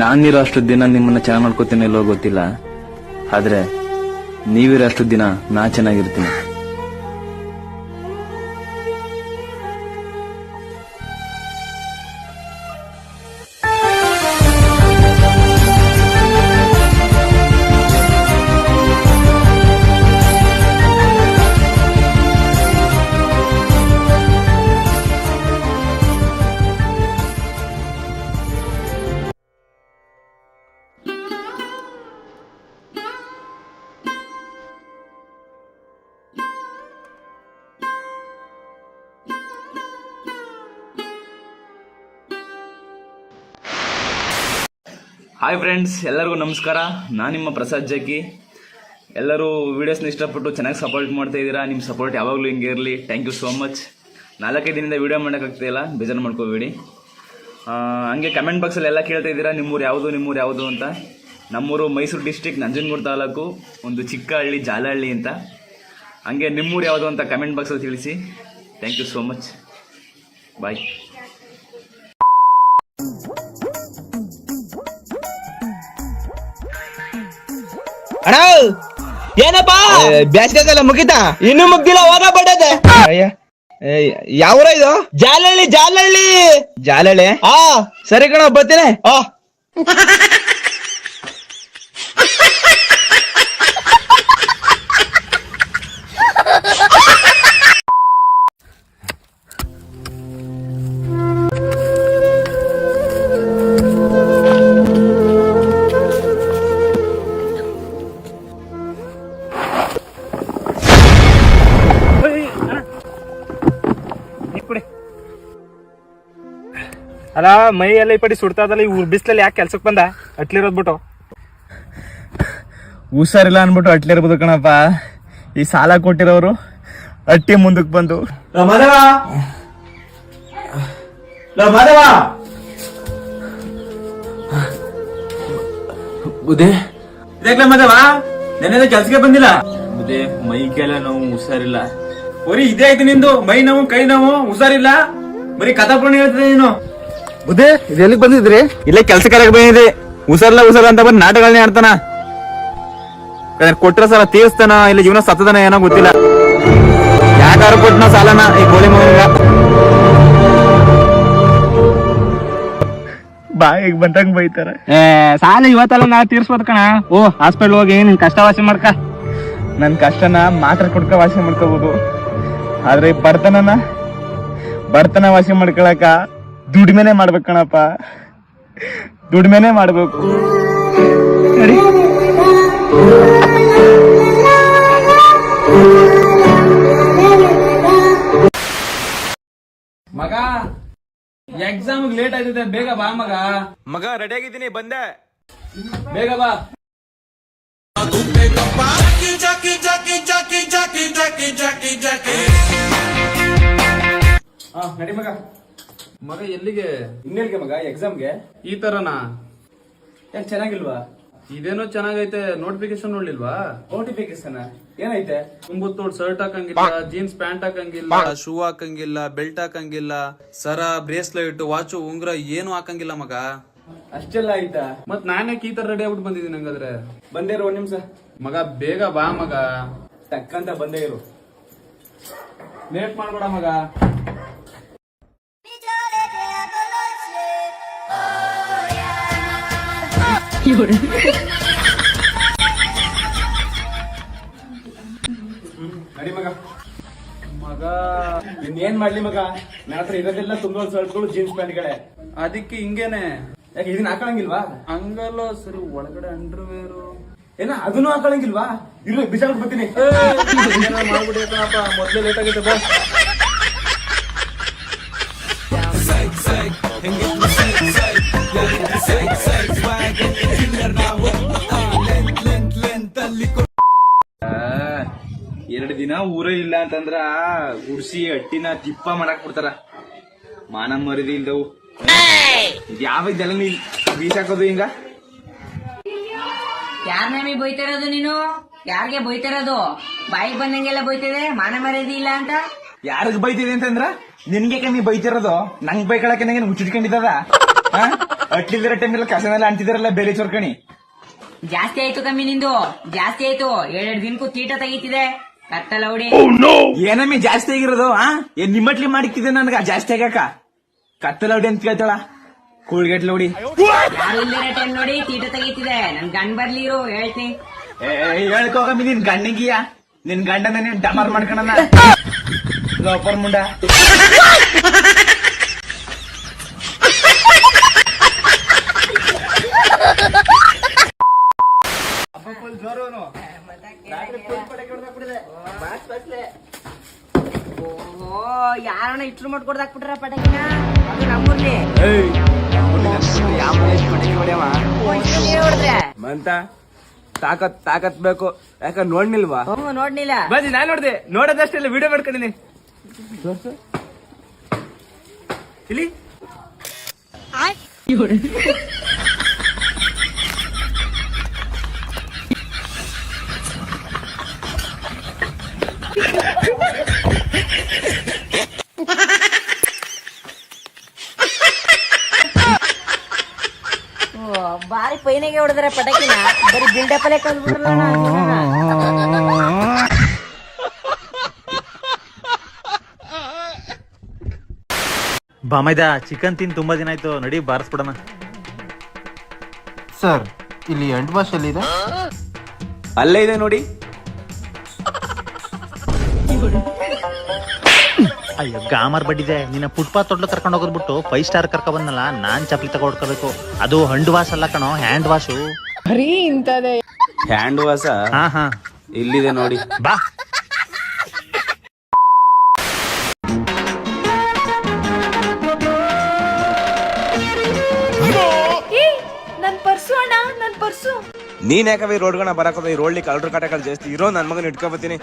ನಾನಿರೋ ಅಷ್ಟು ದಿನ ನಿಮ್ಮನ್ನ ಚೆನ್ನಾಗಿ ನೋಡ್ಕೋತೀನಿ ಇಲ್ಲೋ ಗೊತ್ತಿಲ್ಲ. ಆದ್ರೆ ನೀವಿರೋ ಅಷ್ಟು ದಿನ ನಾ ಚೆನ್ನಾಗಿರ್ತೀನಿ. ಹಾಯ್ ಫ್ರೆಂಡ್ಸ್ ಎಲ್ಲರಿಗೂ ನಮಸ್ಕಾರ. ನಾನು ನಿಮ್ಮ ಪ್ರಸಾದ್ ಜಕ್ಕಿ ಎಲ್ಲರೂ ವೀಡಿಯೋಸ್ನ ಇಷ್ಟಪಟ್ಟು ಚೆನ್ನಾಗಿ ಸಪೋರ್ಟ್ ಮಾಡ್ತಾ ಇದ್ದೀರಾ? ನಿಮ್ಮ ಸಪೋರ್ಟ್ ಯಾವಾಗಲೂ ಹಿಂಗೆ ಇರಲಿ. ಥ್ಯಾಂಕ್ ಯು ಸೋ ಮಚ್ ನಾಲ್ಕೈದು ದಿನದಿಂದ ವಿಡಿಯೋ ಮಾಡೋಕ್ಕಾಗ್ತಾಯಿಲ್ಲ ಬೇಜಾರು ಮಾಡ್ಕೋಬೇಡಿ. ಹಂಗೆ ಕಮೆಂಟ್ ಬಾಕ್ಸಲ್ಲಿ ಎಲ್ಲ ಕೇಳ್ತಾ ಇದ್ದೀರಾ? ನಿಮ್ಮೂರು ಯಾವುದು ನಿಮ್ಮೂರು ಯಾವುದು ಅಂತ. ನಮ್ಮೂರು ಮೈಸೂರು ಡಿಸ್ಟಿಕ್ ನಂಜನಗೂಡು ತಾಲೂಕು, ಒಂದು ಚಿಕ್ಕ ಹಳ್ಳಿ ಜಾಲಹಳ್ಳಿ ಅಂತ. ಹಂಗೆ ನಿಮ್ಮೂರು ಯಾವುದು ಅಂತ ಕಮೆಂಟ್ ಬಾಕ್ಸಲ್ಲಿ ತಿಳಿಸಿ. Thank you so much bye ಅಣ್ಣ ಏನಪ್ಪ? ಬ್ಯಾಸ್ಗೆಲ್ಲ ಮುಗಿತಾ? ಇನ್ನು ಮುಗ್ದಿಲ್ಲ ಹೋಗ ಬಡದೆ ಯಾವ ಇದು? ಜಾಲಹಳ್ಳಿ ಜಾಲಹಳ್ಳಿ. ಜಾಲಹಳ್ಳಿ? ಆ. ಸರಿ ಕಣ ಬರ್ತೀನಿ. ಆ. ಅಲ್ಲ ಮೈ ಎಲ್ಲ ಈ ಪಡಿ ಸುಡ್ತಾದಲ್ಲ ಈ ಊರ್ ಬಿಸ್ಲಲ್ಲಿ ಯಾಕೆ ಕೆಲ್ಸಕ್ಕೆ ಬಂದ? ಅಟ್ಲಿರೋದ್ಬಿಟ್ಟು ಹುಷಾರಿಲ್ಲ ಅನ್ಬಿಟ್ಟು ಅಟ್ಲಿರ್ಬೋದು ಕಣಪ್ಪ. ಈ ಸಾಲ ಕೊಟ್ಟಿರೋರು ಅಟ್ಟಿ ಮುಂದಕ್ಕೆ ಬಂದು. ಮಾಧವ! ಮಾಧವ! ಉದೇ ಇದಾಗ್ಲ ಮಾಧವ ನೆನ್ನೆ ಕೆಲ್ಸಕ್ಕೆ ಬಂದಿಲ್ಲ. ಉದೇ ಮೈ ಕೆಲ ನೋವು ಹುಷಾರಿಲ್ಲ. ಬರೀ ಇದೇ ಆಯ್ತು ನಿಂದು ಮೈ ನೋವು ಕೈ ನೋವು ಹುಷಾರಿಲ್ಲ. ಬರೀ ಕಥಾಪುರಾಣ ಹೇಳ್ತಿದೆ ನೀನು. ಉದೇ ಇದು ಎಲ್ಲಿಗೆ ಬಂದಿದ್ರಿ? ಇಲ್ಲೇ ಕೆಲಸ ಕರೆಗೆ ಬಂದಿದೆ ಉಸರ್ಲ ಉಸರ್ ಅಂತ ಬಂದು ನಾಟಕಗಳನ್ನ ಆಡ್ತಾನ. ಕೊಟ್ರ ಸಲ ತೀರ್ಸ್ತಾನ? ಇಲ್ಲ ಜೀವನ ಸತ್ತದನ ಏನೋ ಗೊತ್ತಿಲ್ಲ. ಯಾಕಾರ ಕೊಟ್ಟನ ಸಾಲನ ಈ ಗೋಳಿ ಮಗ ಬಾಯಿಗೆ ಬಂದಂಗ್ ಬೈತಾರ. ಏ ಸಾಲ ಇವತ್ತಲ್ಲ ನಾ ತೀರ್ಸ್ಬೋದು ಕಣ. ಓ ಹಾಸ್ಪಿಟಲ್ ಹೋಗಿ ನಿನ್ ಕಷ್ಟ ವಾಸಿ ಮಾಡ್ಕ. ನನ್ ಕಷ್ಟನ ಮಾತ್ರ ಕೊಡ್ಕ ವಾಸಿ ಮಾಡ್ಕೋಬಹುದು ಆದ್ರೆ ಈ ಬರ್ತನ ಬಡತನ ವಾಸಿ ಮಾಡ್ಕೊಳಕ ದುಡಿಮೆನೆ ಮಾಡ್ಬೇಕು ಕಣಪ್ಪ. ದುಡಿಮೆನೆ ಮಾಡ್ಬೇಕು. ಮಗ ಎಕ್ಸಾಮ್ ಲೇಟ್ ಆಗಿದೆ ಬೇಗ ಬಾ ಮಗ. ಮಗ ರೆಡಿ ಆಗಿದ್ದೀನಿ ಬಂದೆ. ಬೇಗ ಬಾ. ಹಾ ನಡಿ ಮಗ. ಮಗ ಎಲ್ಲಿಗೆ? ಇನ್ನೆಲ್ಗೆ ಮಗ? ಎಕ್ಸಾಮ್ಗೆ ಈ ತರನಾ? ಯಾಕೆ ಚೆನ್ನಾಗಿಲ್ವಾ? ಇದೇನೋ ಚೆನ್ನಾಗೈತೆ ನೋಟಿಫಿಕೇಶನ್ ನೋಡ್ಲಿಲ್ವಾ? ನೋಟಿಫಿಕೇಶನ್ ಏನೈತೆ? ತುಂಬುತ್ತೋಡ್ ಶರ್ಟ್ ಹಾಕಂಗಿಲ್ಲ ಜೀನ್ಸ್ ಪ್ಯಾಂಟ್ ಹಾಕಂಗಿಲ್ಲ ಶೂ ಹಾಕಂಗಿಲ್ಲ ಬೆಲ್ಟ್ ಹಾಕಂಗಿಲ್ಲ ಸರ ಬ್ರೇಸ್ಲೆಟ್ ವಾಚು ಉಂಗ್ರ ಏನು ಹಾಕಂಗಿಲ್ಲ ಮಗ? ಅಷ್ಟೆಲ್ಲ ಆಯ್ತಾ? ಮತ್ ನಾನೇ ಈ ತರ ರೆಡಿ ಆಗ್ಬಿಟ್ಟು ಬಂದಿದ್ದೀನಿ ಹಂಗಾದ್ರೆ? ಬಂದೇ ಇರು ಒಂದ್ ನಿಮಿಷ. ಮಗ ಬೇಗ ಬಾ ಮಗ. ಟಕ್ಕಂತ ಬಂದೇ ಇರು. ಲೇಟ್ ಮಾಡ್ಬೇಡ ಮಗ. ನಡಿ ಮಗ ಮಗ ಇನ್ನೇನ್ ಮಾಡ್ಲಿ ಮಗ ನನ್ನ ಹತ್ರ ಇರೋದೆಲ್ಲ ತುಂಬಾ ಶರ್ಟ್ಗಳು ಜೀನ್ಸ್ ಪ್ಯಾಂಟ್ಗಳೇ ಅದಕ್ಕೆ ಹಿಂಗೇನೆ ಯಾಕೆ ಇದನ್ನ ಹಾಕೊಳಂಗಿಲ್ವಾ ಹಂಗಲ್ಲ ಸರಿ ಒಳಗಡೆ ಅಂಡರ್ವೇರು ಏನ ಅದನ್ನು ಹಾಕೊಳಂಗಿಲ್ವಾ ಇರು ಬಿಸಾಕ್ ಬರ್ತೀನಿ ಮಾಡ್ಬಿಡಿ ಮೊದ್ಲೇ ಲೇಟ್ ಆಗೈತೆ ಬಾ ಎರಡು ದಿನ ಊರೇ ಇಲ್ಲ ಅಂತಂದ್ರ ಗುಡ್ಸಿ ಅಟ್ಟಿನ ತಿಪ್ಪ ಮಾಡಕ್ ಬಿಡ್ತಾರ. ಮಾನ ಮರಿದಿ ಇಲ್ದವು. ಯಾವ ಇದೆಲ್ಲ ನೀ ಬೀಸಾಕೋದು ಹಿಂಗ? ಯಾರನ್ನ ಬೈತಿರೋದು ನೀನು? ಯಾರಿಗೆ ಬೈತಿರೋದು? ಬಾಯಿಗೆ ಬಂದಂಗೆಲ್ಲ ಬೈತಿದೆ? ಮಾನ ಮರ್ಯಾದೆ ಇಲ್ಲ ಅಂತ? ಯಾರಿಗ್ ಬೈತಿದೆ ಅಂತಂದ್ರ? ನಿನ್ಗೆ ಕಮ್ಮಿ ಬೈತಿರೋದು. ನಂಗ್ ಬೈಕೊಳಕ್ಕೆ ನಂಗೆ ಮುಚ್ಚಿಟ್ಕೊಂಡಿದ್ದದ ಅಟ್ಲಿದ್ರ ಟೈಮ್ ಕಸನೆಲ್ಲ ಅಂತಿದ್ರಲ್ಲ ಬೇರೆ ಚೊರ್ಕಣಿ. ಜಾಸ್ತಿ ಆಯ್ತು ಕಮ್ಮಿ ನಿಂದು. ಜಾಸ್ತಿ ಆಯ್ತು. ಎರಡೆರಡು ದಿನಕ್ಕೂ ತೀಟ ತೆಗಿತಿದೆ. ಕತ್ತಲ ಹುಡಿ. ಏನಮ್ಮಿ ಜಾಸ್ತಿ ಆಗಿರೋದು ಆ? ಏನ್ ನಿಮ್ಮಟ್ಲಿ ಮಾಡಿಕ್ಕಿದೆ ನನ್ಗ ಜಾಸ್ತಿ ಆಗ್ಯಾಕ? ಕತ್ತಲ ಹೊಡಿ ಅಂತ ಕೇಳ್ತಾಳ. ಕೂಳ್ಗೆಟ್ ಲೌಡಿ ಯಾರು ಟೈಮ್ ನೋಡಿ ತೀಟ ತೆಗಿತಿದೆ. ನನ್ ಗಂಡ್ ಬರ್ಲಿ ಇರು ಹೇಳ್ತೀನಿ ಏ ಹೇಳ್ಕೋಗಮ್ಮಿ ನಿನ್ ಗಂಡಂಗಿಯ. ನಿನ್ ಗಂಡನ ನೀನ್ ಡಮರ್ ಮಾಡ್ಕಣ ಲೋಪರ್ ಮುಂಡ. ಯಾರನ್ನ ಮಾಡ್ಕೊಡ್ದು ಹಾಕ್ಬಿಟ್ರ ಪಟಾಕಿನ? ಅದು ನಮ್ಮೂರ್ಲಿ. ಹೊಡ್ದ್ರೆ? ಮಂತ ತಾಕತ್ ತಾಕತ್ ಬೇಕು. ಯಾಕ ನೋಡ್ನಿಲ್ವಾ? ಹ್ಞೂ ನೋಡ್ನಿಲ್ಲ. ಬನ್ನಿ ನಾನ್ ನೋಡ್ದೆ. ನೋಡೋದಷ್ಟೆಲ್ಲ ವಿಡಿಯೋ ಮಾಡ್ಕೊಂಡಿನಿ. ಇಲ್ಲಿ ಓ, ಪೈನೆಗೆ ಹೊಡೆದ್ರೆ ಪಟಾಕಿನ? ಬರೀ ಬಿಲ್ಡಪ್ ಅಲ್ಲೇ ಬಾಮೈದ ಚಿಕನ್ ತಿನ್ ತುಂಬಾ ದಿನ ಆಯ್ತು. ನಡಿ ಬಾರಿಸ್ಬಿಡಣ. ಸರ್ ಇಲ್ಲಿ ಎಂಟು ಭಾಷೆ ಇದೆ ಅಲ್ಲೇ ಇದೆ ನೋಡಿ. ಅಯ್ಯೋ ಗಾಮರ್ ಬಡ್ಡಿದೆ. ನಿನ್ನ ಫುಟ್ಪಾತ್ ತೊಡ್ಲು ಕರ್ಕೊಂಡು ಹೋಗೋದ್ಬಿಟ್ಟು ಫೈವ್ ಸ್ಟಾರ್ ಕರ್ಕೊ ಬಂದಲ್ಲ ನಾನ್ ಚಪ್ಲಿ ತಗೊಡ್ಕೋಬೇಕು ಅದು ಹಂಡ್ ವಾಶ್ ಅಲ್ಲ ಕಣೋ ಹ್ಯಾಂಡ್ ವಾಶು ಹ್ಯಾಂಡ್ ವಾಸ ಹಾ ಹಾ. ಇಲ್ಲಿದೆ ನೋಡಿ. ಬಾ. ನೀನ್ ಯಾಕವ ಈ ರೋಡ್ಗಣ ಬರಕೋದ ಈ ರೋಡ್ಲಿ ಕಳ್ರ ಕಾಟಗಳು ಜಾಸ್ತಿ ಇರೋ ನನ್ ಮಗನ ಇಟ್ಕೊಬತ್ತೀನಿ.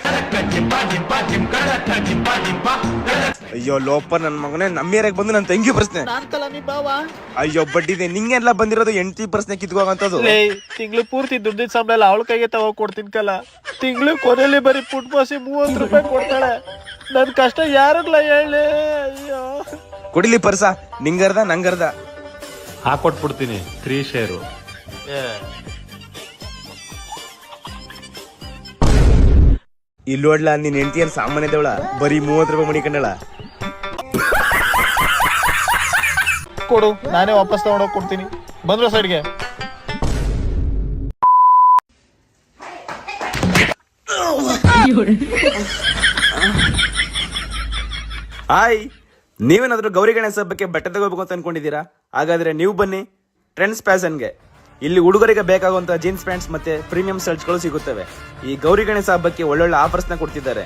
ಅಯ್ಯೋ ಲೋಪರ್ ನನ್ ಮಗನೇ ನಮ್ಮ ಏರಿಯಾಗ ಬಂದು ನನ್ ತಂಗಿ ಪ್ರಶ್ನೆ. ಅಯ್ಯೋ ಬಡ್ಡಿದೆ ನಿಂಗೆಲ್ಲ ಬಂದಿರೋದು ಎಂಟಿ ಪ್ರಶ್ನೆ ಕಿತ್ಕೋಗಂತದ್ದು ತಿಂಗಳು ಪೂರ್ತಿ ದುಡ್ಡಿನ ಸಂಬಳ ಎಲ್ಲ ಅವಳ ಕೈಗೆ ತಗೋ ಕೊಡ್ತೀನಿ ಕಲ. ತಿಂಗಳು ಕೊನೆಯಲ್ಲಿ ಬರೀ ಪುಟ್ ಬಾಸಿ ಮೂವತ್ತು ರೂಪಾಯಿ ಕೊಡ್ತಾಳೆ. ನನ್ ಕಷ್ಟ ಯಾರಲ್ಲ ಹೇಳಿ? ಅಯ್ಯೋ. ಕೊಡಿಲಿ ಪರ್ಸ ನಿಂಗರ್ದ ನಂಗರ್ದ. ಹಾಕೊಟ್ಬಿಡ್ತೀನಿ ತ್ರೀ ಶೇರು ಇಲ್ಲಿ ನೋಡ್ಲಾ ನಿನ್ ಹೆಂಡತಿ ಏನ್ ಸಾಮಾನ್ಯದವಳ? ಬರೀ ಮೂವತ್ ರೂಪಾಯಿ ಮಣಿಕಂಡಳ ಕೊಡು ನಾನೇ ವಾಪಸ್ ತಗೊಂಡೋಗಿ ಕೊಡ್ತೀನಿ. ಬಂದ್ರ ಸೈಡ್ಗೆ. ಹಾಯ್ ನೀವೇನಾದ್ರೂ ಗೌರಿ ಗಣೇಶ ಹಬ್ಬಕ್ಕೆ ಬಟ್ಟೆ ತಗೋಬೇಕು ಅಂತ ಅನ್ಕೊಂಡಿದ್ದೀರಾ? ಹಾಗಾದ್ರೆ ನೀವು ಬನ್ನಿ ಟ್ರೆಂಡ್ಸ್ ಫ್ಯಾಷನ್ಗೆ ಇಲ್ಲಿ ಹುಡುಗರಿಗೆ ಬೇಕಾಗುವಂತ ಜೀನ್ಸ್ ಪ್ಯಾಂಟ್ಸ್ ಮತ್ತೆ ಪ್ರೀಮಿಯಂ ಶರ್ಟ್ಸ್ಗಳು ಸಿಗುತ್ತವೆ. ಈ ಗೌರಿ ಗಣೇಶ ಹಬ್ಬಕ್ಕೆ ಒಳ್ಳೊಳ್ಳೆ ಆಫರ್ಸ್ನ ಕೊಡ್ತಿದ್ದಾರೆ.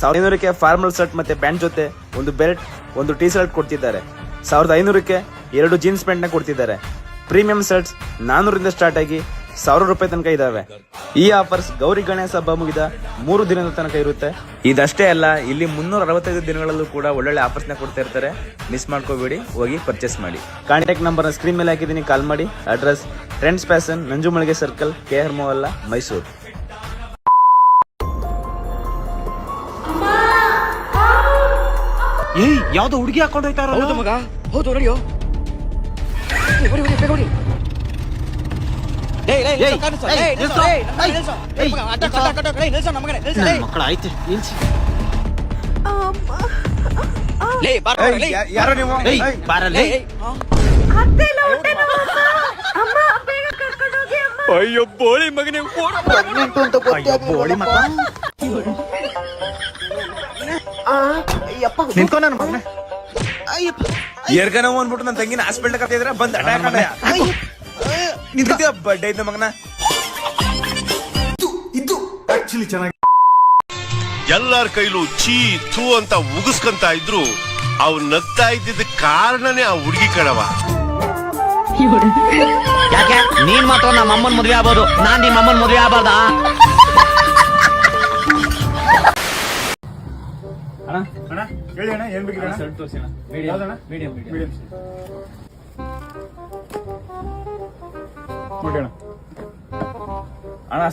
ಸಾವಿರದ ಐನೂರಕ್ಕೆ ಫಾರ್ಮಲ್ ಶರ್ಟ್ ಮತ್ತೆ ಪ್ಯಾಂಟ್ ಜೊತೆ ಒಂದು ಬೆಲ್ಟ್ ಒಂದು ಟೀ ಶರ್ಟ್ ಕೊಡ್ತಿದ್ದಾರೆ. ಸಾವಿರದ ಐನೂರಕ್ಕೆ ಎರಡು ಜೀನ್ಸ್ ಪ್ಯಾಂಟ್ನ ಕೊಡ್ತಿದ್ದಾರೆ. ಪ್ರೀಮಿಯಂ ಶರ್ಟ್ಸ್ ನಾನೂರಿಂದ ಸ್ಟಾರ್ಟ್ ಆಗಿ ಸಾವಿರ ರೂಪಾಯಿ ತನಕ ಇದಾವೆ. ಈ ಆಫರ್ಸ್ ಗೌರಿ ಗಣೇಶ ಹಬ್ಬ ಮುಗಿದ ಮೂರು ದಿನದ ತನಕ ಇರುತ್ತೆ. ಇದಷ್ಟೇ ಅಲ್ಲ ಇಲ್ಲಿ ಮುನ್ನೂರ ಅರವತ್ತೈದು ದಿನಗಳಲ್ಲೂ ಕೂಡ ಒಳ್ಳೊಳ್ಳೆ ಆಫರ್ಸ್ನ ಕೊಡ್ತಾ ಇರ್ತಾರೆ. ಮಿಸ್ ಮಾಡ್ಕೋಬೇಡಿ ಹೋಗಿ ಪರ್ಚೇಸ್ ಮಾಡಿ. ಕಾಂಟ್ಯಾಕ್ಟ್ ನಂಬರ್ ಸ್ಕ್ರೀನ್ ಮೇಲೆ ಹಾಕಿದ್ದೀನಿ ಕಾಲ್ ಮಾಡಿ. Address trends fashion Nanjumalige circle K R Mohalla Mysuru. ಏಯ್ ಯಾವ್ದೋ ಹುಡುಗಿ ಹಾಕೊಂಡು ಹೋಯ್ತಾರ ಹೌದು ಮಗ. ಹೌದು ನೋಡಿಯೋ ಮಕ್ಕಳ ಆಯ್ತು ನಿಲ್ಸಿ. ಯಾರೋ ನೀವು? ಬಾರಲ್ಲಿ ಅಯ್ಯೋ ಬೋಳಿ ಮಗನೇ ಅಯ್ಯೋ ಬೋಳಿ ಮಕ್ಕ ನಿಂತ್ಕೊ ನನ್ನ ಮಗನೇ. ಎರ್ಗನ ಅಂದ್ಬಿಟ್ಟು ನನ್ನ ತಂಗಿನ ಹಾಸ್ಪಿಟಲ್ ಕರ್ತಿದ್ರ ಬಂದ್ ಅಟ್ಯಾಕ್ ನಿಂತ ಬಡ್ಡೆ ಇದ್ದ ಮಗನ ಎಲ್ಲಾರ ಕೈಲೂ ಚೀ ಥೂ ಅಂತ ಉಗಿಸ್ಕಂತ ಇದ್ರು ಅವ್ ನಗ್ತಾ ಇದ್ದಿದ್ದ ಕಾರಣನೇ ಆ ಹುಡುಗಿ ಕಣವ. ಯಾಕೆ? ನೀನ್ ಮಾತ್ರ ನಮ್ಮ ಅಮ್ಮನ ಮದ್ವೆ ಆಗ್ಬೋದು. ನಾನ್ ನಿಮ್ಮ ಅಮ್ಮನ್ ಮದ್ವೆ ಆಗ್ಬಾರ್ದಾ? ಅಣ್ಣ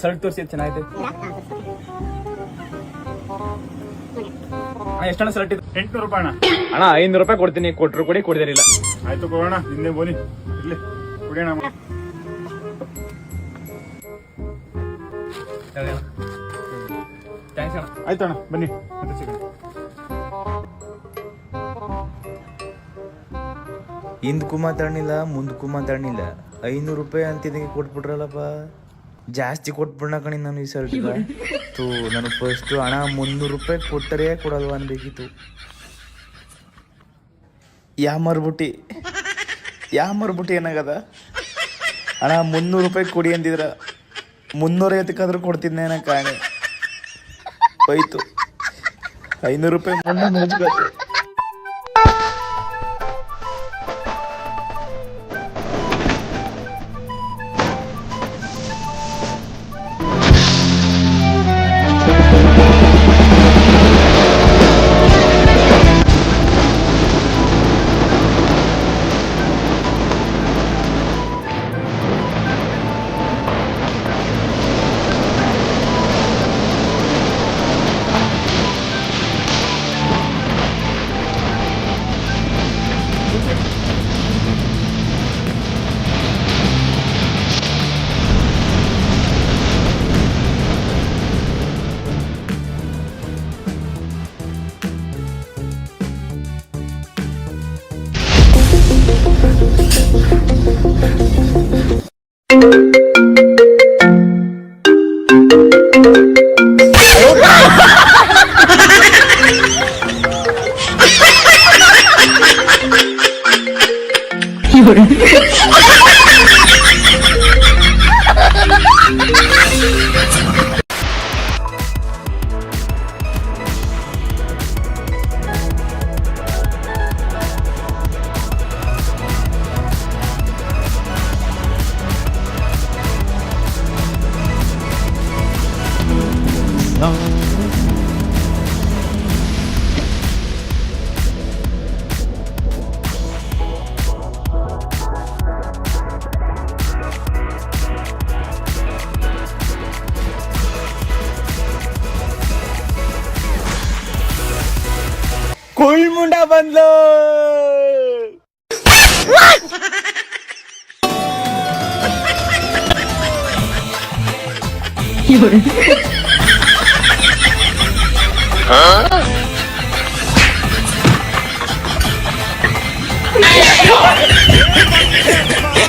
ಶರ್ಟ್ ತೋರಿಸಿ ಚೆನ್ನಾಗಿದೆ. ಎಷ್ಟಣ್ಣ ಶರ್ಟ್ ಇದೆ? ಎಂಟ್ನೂರು ರೂಪಾಯಿ ಅಣ್ಣ. ಅಣ್ಣ ಐನೂರು ರೂಪಾಯಿ ಕೊಡ್ತೀನಿ. ಕೊಟ್ರು ಕೊಡಿ ಕೊಡಿದಿರಲಿಲ್ಲ. ಆಯ್ತು ಕೊಡೋಣ ಇನ್ನೇ ಬೋನಿ ಇರ್ಲಿ ಅಣ್ಣ ಬನ್ನಿ ಮತ್ತೆ ಸಿಗೋಣ. ಹಿಂದ್ಕು ಮಾತಾಡಿಲ್ಲ ಮುಂದಕ್ಕೂ ಮಾತಾಡಿಲ್ಲ ಐನೂರು ರೂಪಾಯಿ ಅಂತಿದ್ದಂಗೆ ಕೊಟ್ಬಿಟ್ರಲ್ಲಪ್ಪ. ಜಾಸ್ತಿ ಕೊಟ್ಬಿಡ ಕಣಿ ನಾನು ಈ ಶರ್ಟ್ಗೆ ತೂ ನಾನು ಫಸ್ಟು ಹಣ ಮುನ್ನೂರು ರೂಪಾಯಿ ಕೊಟ್ಟರೆ ಕೊಡಲ್ವ ಅನ್ಬೇಕಿತ್ತು. ಯಾ ಮರ್ಬುಟ್ಟಿ? ಯಾ ಮರ್ಬುಟ್ಟಿ ಏನಾಗದ? ಹಣ ಮುನ್ನೂರು ರೂಪಾಯಿ ಕೊಡಿ ಅಂದಿದ್ರ ಮುನ್ನೂರೈವತ್ತಕ್ಕಾದ್ರೂ ಕೊಡ್ತಿದ್ದೆ ನಾ ಕಾಣೆ. ಹೋಯ್ತು. ಐನೂರು ರೂಪಾಯಿ ಮುನ್ನೂರು ಮುಚ್ಕೋತೆ healer. huh?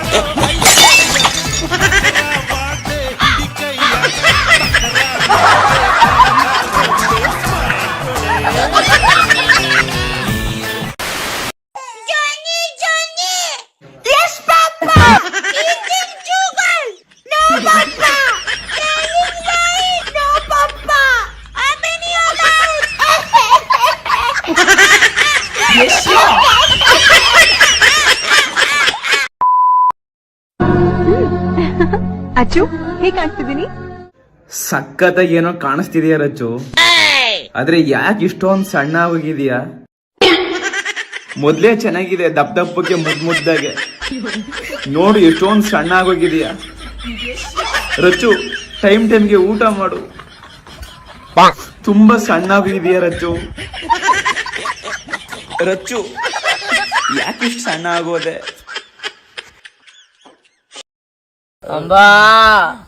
ಅಚ್ಚು, ಹೇಗ್ ಕಾಣಿಸ್ತಿದ್ದೀನಿ? ಸಖತ್ತಾಗಿ ಏನೋ ಕಾಣಿಸ್ತಿದೆಯಾ ರಚ್ಚು ಆದ್ರೆ ಯಾಕೆ ಇಷ್ಟೊಂದ್ ಸಣ್ಣ ಹೋಗಿದೀಯ ಮೊದ್ಲೇ ಚೆನ್ನಾಗಿದೆ, ದಪ್ಪ ದಪ್ಪಕ್ಕೆ ಮುದ್ ಮುದ್ದಾಗೆ. ನೋಡು ಎಷ್ಟೊಂದ್ ಸಣ್ಣ ಆಗೋಗಿದೀಯಾ? ರಚ್ಚು ಟೈಮ್ ಟೈಮ್ಗೆ ಊಟ ಮಾಡು. ತುಂಬಾ ಸಣ್ಣ ಆಗಿದೆಯಾ ರಚ್ಚು ರಚ್ಚು. ಯಾಕೆ ಇಷ್ಟು ಸಣ್ಣ ಆಗೋದೆ? ಅಂಬಾ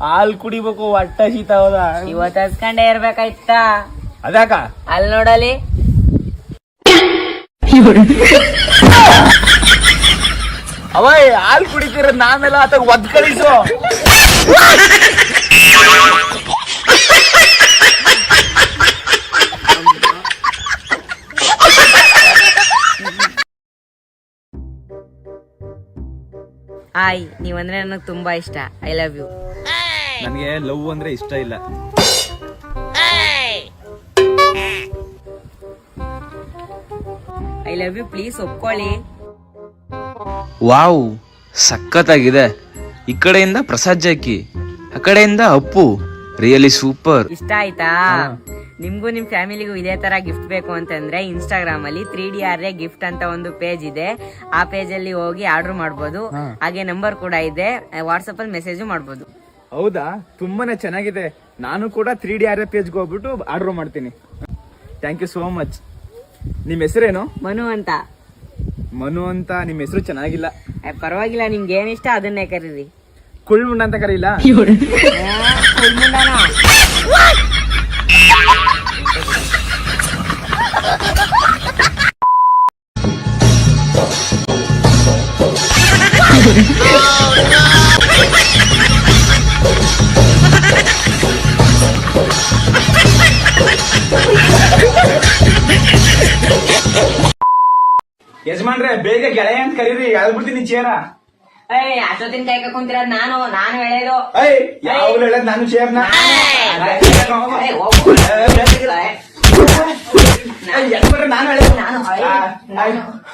ಹಾಲ್ ಕುಡಿಬೇಕು ಹೊಟ್ಟ ಶೀತ ಹೋದ. ಇವತ್ ಹಚ್ಕೊಂಡೇ ಇರ್ಬೇಕಾಯ್ತ. ಅದಾಕ ಅಲ್ಲಿ ನೋಡಲಿ. ಅವ ಹಾಲ್ ಕುಡಿತೀರ ನಾನೆಲ್ಲ ಆತ ಒದ್ ಕಳಿಸು ಆಯ್ ನೀವಂದ್ರೆ ನನಗೆ ತುಂಬಾ ಇಷ್ಟ. ಐ ಲವ್ ಯು ನನಗೆ ಲವ್ ಅಂದ್ರೆ ಇಷ್ಟ ಇಲ್ಲ. ಐ ಲವ್ ಯು ಪ್ಲೀಸ್ ಒಪ್ಕೊಳ್ಳಿ. ವಾವ್ ಸಖತ್ತಾಗಿದೆ. ಈ ಕಡೆಯಿಂದ ಪ್ರಸಾದ್ ಜಾಕಿ ಆ ಕಡೆಯಿಂದ ಅಪ್ಪು. ರಿಯಲಿ ಸೂಪರ್ ಇಷ್ಟ ಆಯ್ತಾ? ನಿಮ್ಗೂ ನಿಮ್ಮ ಫ್ಯಾಮಿಲಿಗೂ ಇದೇ ತರ ಗಿಫ್ಟ್ ಬೇಕು ಅಂತಂದ್ರೆ ಇನ್ಸ್ಟಾಗ್ರಾಮಲ್ಲಿ three D R A gift ಅಂತ ಒಂದು ಪೇಜ್ ಇದೆ. ಆ ಪೇಜಲ್ಲಿ ಅಲ್ಲಿ ಹೋಗಿ ಆರ್ಡರ್ ಮಾಡ್ಬೋದು. ಹಾಗೆ ನಂಬರ್ ಕೂಡ ಇದೆ. ವಾಟ್ಸಪ್ಪಲ್ಲಿ ಮೆಸೇಜು ಮೆಸೇಜ್ ಮಾಡ್ಬೋದು. ಹೌದಾ? ತುಂಬಾನೇ ಚೆನ್ನಾಗಿದೆ. ನಾನು ಕೂಡ ತ್ರೀ ಡಿ ಆರ್ ಎ ಪೇಜ್ಗೆ ಹೋಗ್ಬಿಟ್ಟು ಆರ್ಡರ್ ಮಾಡ್ತೀನಿ. ಥ್ಯಾಂಕ್ ಯು ಸೋ ಮಚ್ ನಿಮ್ಮ ಹೆಸರೇನು? ಮನು ಅಂತ. ಮನು ಅಂತ ನಿಮ್ಮ ಹೆಸರು ಚೆನ್ನಾಗಿಲ್ಲ. ಪರವಾಗಿಲ್ಲ ನಿಮ್ಗೆ ಏನಿಷ್ಟ ಇಷ್ಟ ಅದನ್ನೇ ಕರೀರಿ. ಕುಳ್ಮುಂಡ ಅಂತ ಕರೀಲ್ಲ ಆ, ಕುಳ್ಮುಂಡನ. ಯಜಮಾನ್ರೆ ಬೇಗ ಗೆಳೆಯ ಅಂತ ಕರೀರಿ ಎಳ್ಬಿಡ್ತೀನಿ ಚೇರ. ಏಯ್ ಅಷ್ಟೊತ್ತಿನ ಕೈ ಕುಂತಿರ ನಾನು ನಾನು ಹೇಳೋದು ಏಯ್ ಯಾವಾಗ್ಲೂ ಹೇಳದ್ ನಾನು ಚೇರ್ನ.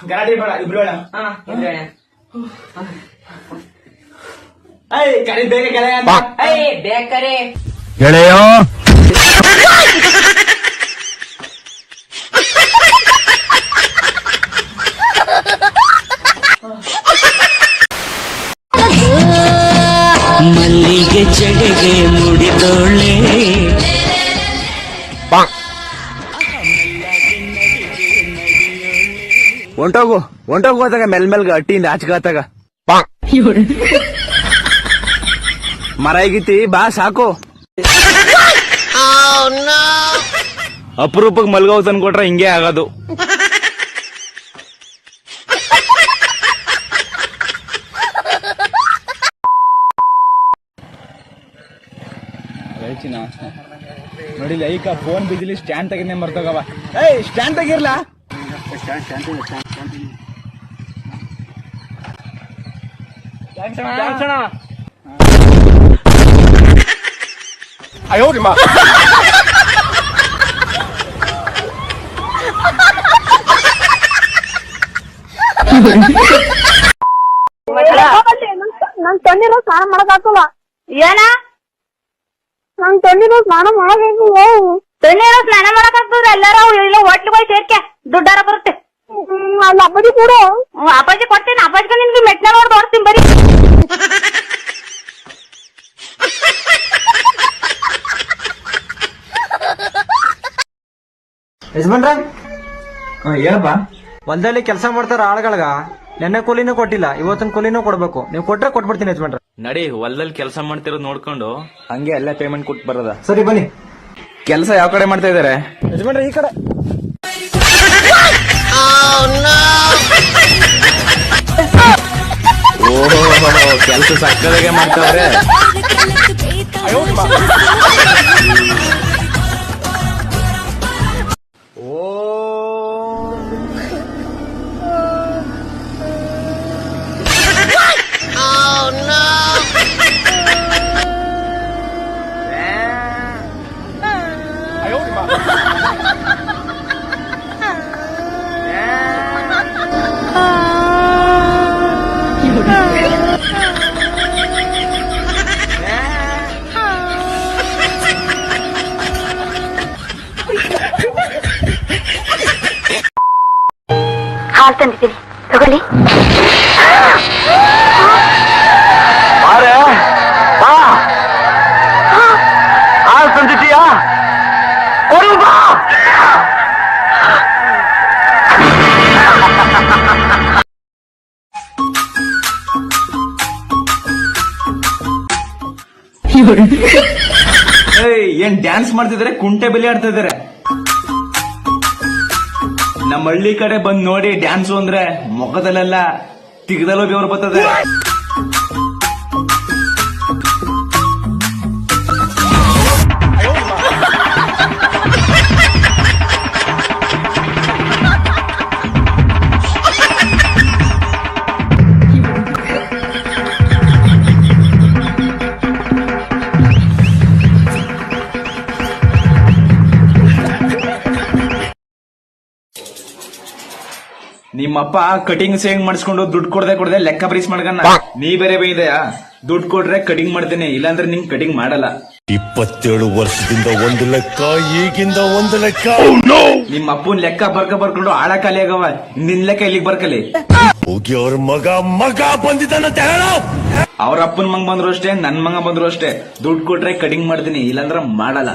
ಗಲಾಟೆ ಬೇಡ ಇಬ್ರು. ಏಯ್ ಕರಿ ಬೇಗ ಗೆಳೆಯ ಅಂತ ಏಯ್ ಬೇಕಾರೆ ಮಲ್ಲಿಗೆ ಚೆಡೆಗೆ ಮುಡಿದೋಳೆ ಹೊಂಟೋಗು ಹೊಂಟೋಗು ಹೋದಾಗ ಮೆಲ್ ಮೆಲ್ಗ ಅಟ್ಟಿಯಿಂದ ಆಚಗಾತಾಗ ಮರ ಈಗಿತಿ ಬಾ ಸಾಕು. ಅಪರೂಪಕ್ಕೆ ಮಲ್ಗೋಗ್ ತಂದ್ಕೊಟ್ರೆ ಹಿಂಗೆ ಆಗೋದು. ನೋಡಿ ಲೈಕ ಫೋನ್ ಬಿದ್ದಿಲಿ ಸ್ಟ್ಯಾಂಡ್ ತೆಗಿದ್ನೆ ಮರ್ತೋಗವ. ಏಯ್ ಸ್ಟ್ಯಾಂಡ್ ತೆಗಿರ್ಲಾ? ನನ್ ತಣ್ಣೀರು ಸ್ನಾನ ಮಾಡಕ್ ಆಗ್ತಲ್ಲ. ಏನ? ನನ್ ತಣ್ಣೀರು ಸ್ನಾನ ಮಾಡಕ್ ತಣ್ಣೀರು ಸ್ನಾನ ಮಾಡಕ್ ಆಗ್ತದ? ಎಲ್ಲಾರ ಇಲ್ಲ ಹೋಟ್ಲಿಗೆ ಹೋಗಿ ಸೇರ್ಕೆ. ದುಡ್ಡಾರ ಬರುತ್ತೆ. ಅಲ್ಲಿ ಅಪ್ಪಾಜಿ ಕೂಡ ಅಪ್ಪಾಜಿ ಕೊಡ್ತೀನಿ. ಅಪ್ಪಾಜಿಗೆ ನಿನ್ಗೆ ಮೆಟ್ನ ನೋಡಿ ತೋರಿಸ್ತೀನಿ ಬರೀ ಯಜಮಾನ್ರ? ಹೇಳಪ್ಪ. ಹೊಲದಲ್ಲಿ ಕೆಲಸ ಮಾಡ್ತಾರ ಆಳ್ಗಳಗ ನೆನ್ನೆ ಕೂಲಿನೂ ಕೊಟ್ಟಿಲ್ಲ ಇವತ್ತಿನ ಕೂಲಿನೂ ಕೊಡ್ಬೇಕು. ನೀವು ಕೊಟ್ರೆ ಕೊಟ್ಬಿಡ್ತೀನಿ ಯಜಮಾನ್ರ. ನಡಿ ಹೊಲದಲ್ಲಿ ಕೆಲಸ ಮಾಡ್ತಿರೋದು ನೋಡ್ಕೊಂಡು. ಹಂಗೆ ಅಲ್ಲೇ ಪೇಮೆಂಟ್ ಕೊಟ್ಟು ಬರೋದ. ಸರಿ ಬನ್ನಿ. ಕೆಲಸ ಯಾವ ಕಡೆ ಮಾಡ್ತಾ ಇದಾರೆ? ಯಜಮಾನ್ರ ಈ ಕಡೆ. ಓಹೋ ಕೆಲಸ ಸಕ್ಕದಾಗೆ ಮಾಡ್ತಾವ್ರೆ. ಹಾಲ್ ತಂದಿದ್ದೀನಿ ತಗೊಳ್ಳಿ ಏಯ್ ಏನ್ ಡ್ಯಾನ್ಸ್ ಮಾಡ್ತಿದಾರೆ? ಕುಂಟೆ ಬೆಲೆ ಆಡ್ತಾ ಇದಾರೆ. ನಮ್ಮ ಹಳ್ಳಿ ಕಡೆ ಬಂದ್ ನೋಡಿ ಡ್ಯಾನ್ಸ್ ಅಂದ್ರೆ ಮೊಗದಲ್ಲೆಲ್ಲ ತಿಗದಲ್ಲೂ ಬೆವರು ಬರ್ತದೆ. ನಿಮ್ಮಪ್ಪ ಕಟಿಂಗ್ ಸೇಂಗ್ ಮಾಡಿಸ್ಕೊಂಡು ದುಡ್ಡು ಕೊಡದೆ ಕೊಡದೆ ಲೆಕ್ಕ ಪ್ರೀಸ್ ಮಾಡ್ಕಣ್ಣ ನೀ ಬೇರೆ ಬೈದೆಯಾ? ದುಡ್ಡು ಕೊಟ್ರೆ ಕಟಿಂಗ್ ಮಾಡ್ತೀನಿ ಇಲ್ಲಾಂದ್ರೆ ನಿಂಗ್ ಕಟಿಂಗ್ ಮಾಡಲ್ಲ. ಇಪ್ಪತ್ತೇಳು ವರ್ಷದಿಂದ ಒಂದು ಲೆಕ್ಕ ಈಗಿಂದ ಒಂದು ಲೆಕ್ಕ. ನಿಮ್ಮ ಅಪ್ಪನ್ ಲೆಕ್ಕ ಬರ್ಕ ಬರ್ಕೊಂಡು ಆಳ ಖಾಲಿ ಆಗವ. ನಿನ್ ಲೆಕ್ಕ ಇಲ್ಲಿಗೆ ಬರ್ಕಲಿ. ಹೋಗಿ ಅವ್ರ ಮಗ ಮಗ ಬಂದಿದ್ದಾನಂತ ಹೇಳೋ ಅವ್ರ ಅಪ್ಪನ್ ಮಂಗ ಬಂದ್ರು ಅಷ್ಟೇ ನನ್ ಮಂಗ ಬಂದ್ರು ಅಷ್ಟೇ. ದುಡ್ಡು ಕೊಟ್ರೆ ಕಟಿಂಗ್ ಮಾಡ್ತೀನಿ ಇಲ್ಲಾಂದ್ರೆ ಮಾಡಲ್ಲ.